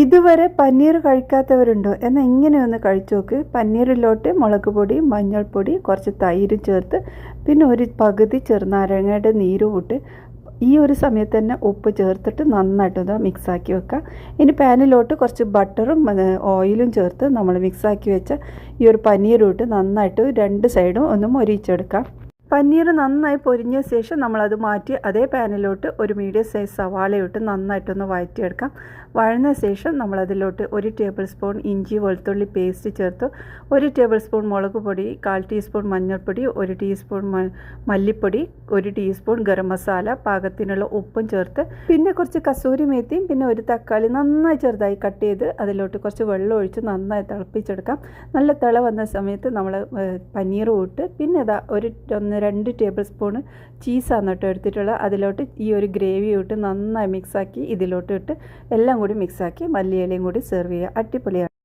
ഇതുവരെ പനീർ കഴിക്കാത്തവരുണ്ടോ? എന്നാൽ ഇങ്ങനെ ഒന്ന് കഴിച്ചു നോക്ക്. പനീറിലോട്ട് മുളക് പൊടി മഞ്ഞൾപ്പൊടി കുറച്ച് തൈരും ചേർത്ത് പിന്നെ ഒരു പകുതി ചെറുനാരങ്ങയുടെ നീരും ഇട്ട് ഈ ഒരു സമയത്ത് തന്നെ ഉപ്പ് ചേർത്തിട്ട് നന്നായിട്ടൊന്ന് മിക്സാക്കി വെക്കുക. ഇനി പാനിലോട്ട് കുറച്ച് ബട്ടറും ഓയിലും ചേർത്ത് നമ്മൾ മിക്സാക്കി വെച്ച ഈ ഒരു പനീരും ഇട്ട് നന്നായിട്ട് രണ്ട് സൈഡും ഒന്ന് മൊരിച്ചെടുക്കാം പനീർ നന്നായി പൊരിഞ്ഞ ശേഷം നമ്മളത് മാറ്റി അതേ പാനിലോട്ട് ഒരു മീഡിയം സൈസ് സവാളയിട്ട് നന്നായിട്ടൊന്ന് വഴറ്റിയെടുക്കാം. വഴന്ന ശേഷം നമ്മളതിലോട്ട് ഒരു ടേബിൾ സ്പൂൺ ഇഞ്ചി വെളുത്തുള്ളി പേസ്റ്റ് ചേർത്ത്. ഒരു ടേബിൾ സ്പൂൺ മുളക് പൊടി കാൽ ടീസ്പൂൺ മഞ്ഞൾപ്പൊടി ഒരു ടീസ്പൂൺ മല്ലിപ്പൊടി ഒരു ടീസ്പൂൺ ഗരം മസാല പാകത്തിനുള്ള ഉപ്പും ചേർത്ത് പിന്നെ കുറച്ച് കസൂരി മേത്തിയും പിന്നെ ഒരു തക്കാളി നന്നായി ചെറുതായി കട്ട് ചെയ്ത് അതിലോട്ട് കുറച്ച് വെള്ളം ഒഴിച്ച് നന്നായി തിളപ്പിച്ചെടുക്കാം. നല്ല തിള വന്ന സമയത്ത് നമ്മൾ പനീർ ഇട്ട് പിന്നെ ഒരു ഒന്ന് രണ്ട് ടേബിൾ സ്പൂണ് ചീസാണ് കേട്ടോ എടുത്തിട്ടുള്ളത്. അതിലോട്ട് ഈ ഒരു ഗ്രേവി ഇട്ട് നന്നായി മിക്സാക്കി ഇതിലോട്ട് ഇട്ട് എല്ലാം കൂടി മിക്സാക്കി മല്ലിയിലയും കൂടി സെർവ് ചെയ്യുക. അടിപൊളിയാണ്